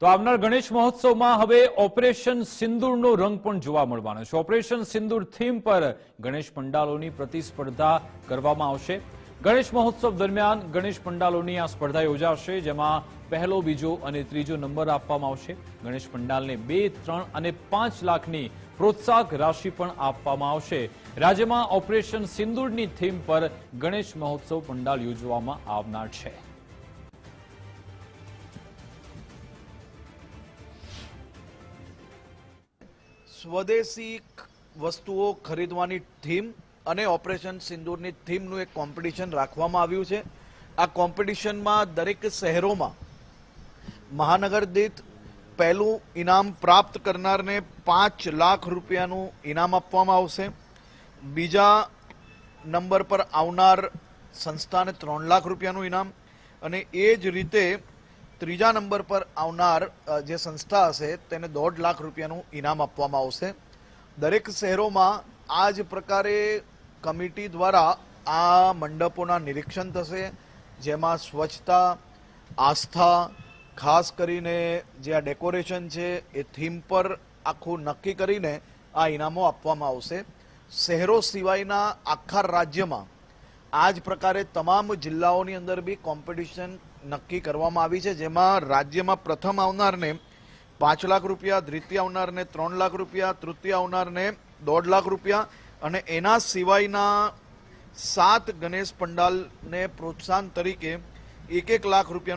તો આવનાર ગણેશ મહોત્સવમાં હવે ઓપરેશન સિંદૂરનો રંગ પણ જોવા મળવાનો છે. ઓપરેશન સિંદૂર થીમ પર ગણેશ પંડાલોની પ્રતિસ્પર્ધા કરવામાં આવશે. ગણેશ મહોત્સવ દરમિયાન ગણેશ પંડાલોની આ સ્પર્ધા યોજાશે, જેમાં પહેલો, બીજો અને ત્રીજો નંબર આપવામાં આવશે. ગણેશ પંડાલને બે, ત્રણ અને પાંચ લાખની પ્રોત્સાહક રાશિ પણ આપવામાં આવશે. રાજ્યમાં ઓપરેશન સિંદૂરની થીમ પર ગણેશ મહોત્સવ પંડાલ યોજવામાં આવનાર છે. સ્વદેશી વસ્તુઓ ખરીદવાની થીમ અને ઓપરેશન સિંદૂરની થીમનું એક કોમ્પિટિશન રાખવામાં આવ્યું છે. આ કોમ્પિટિશનમાં દરેક શહેરોમાં મહાનગર દીઠ પહેલું ઇનામ પ્રાપ્ત કરનારને પાંચ લાખ રૂપિયાનું ઇનામ આપવામાં આવશે. બીજા નંબર પર આવનાર સંસ્થાને ત્રણ લાખ રૂપિયાનું ઇનામ. અને એ જ રીતે ત્રીજા નંબર પર આવનાર જે સંસ્થા હશે તેને દોઢ લાખ રૂપિયાનું ઇનામ આપવામાં આવશે. દરેક શહેરોમાં આ જ પ્રકારે કમિટી દ્વારા આ મંડપોના નિરીક્ષણ થશે, જેમાં સ્વચ્છતા, આસ્થા, ખાસ કરીને જે આ ડેકોરેશન છે એ થીમ પર આખું નક્કી કરીને આ ઇનામો આપવામાં આવશે. શહેરો સિવાયના આખા રાજ્યમાં આ જ પ્રકારે તમામ જિલ્લાઓની અંદર બી કોમ્પિટિશન નક્કી કરવામાં આવી છે, જેમાં રાજ્યમાં પ્રથમ આવનારને પાંચ લાખ રૂપિયા, દ્વિતીય આવનારને ત્રણ લાખ રૂપિયા, તૃતીય આવનારને દોઢ લાખ રૂપિયા અને એના સિવાયના સાત ગણેશ પંડાલને પ્રોત્સાહન તરીકે એક એક લાખ રૂપિયાનું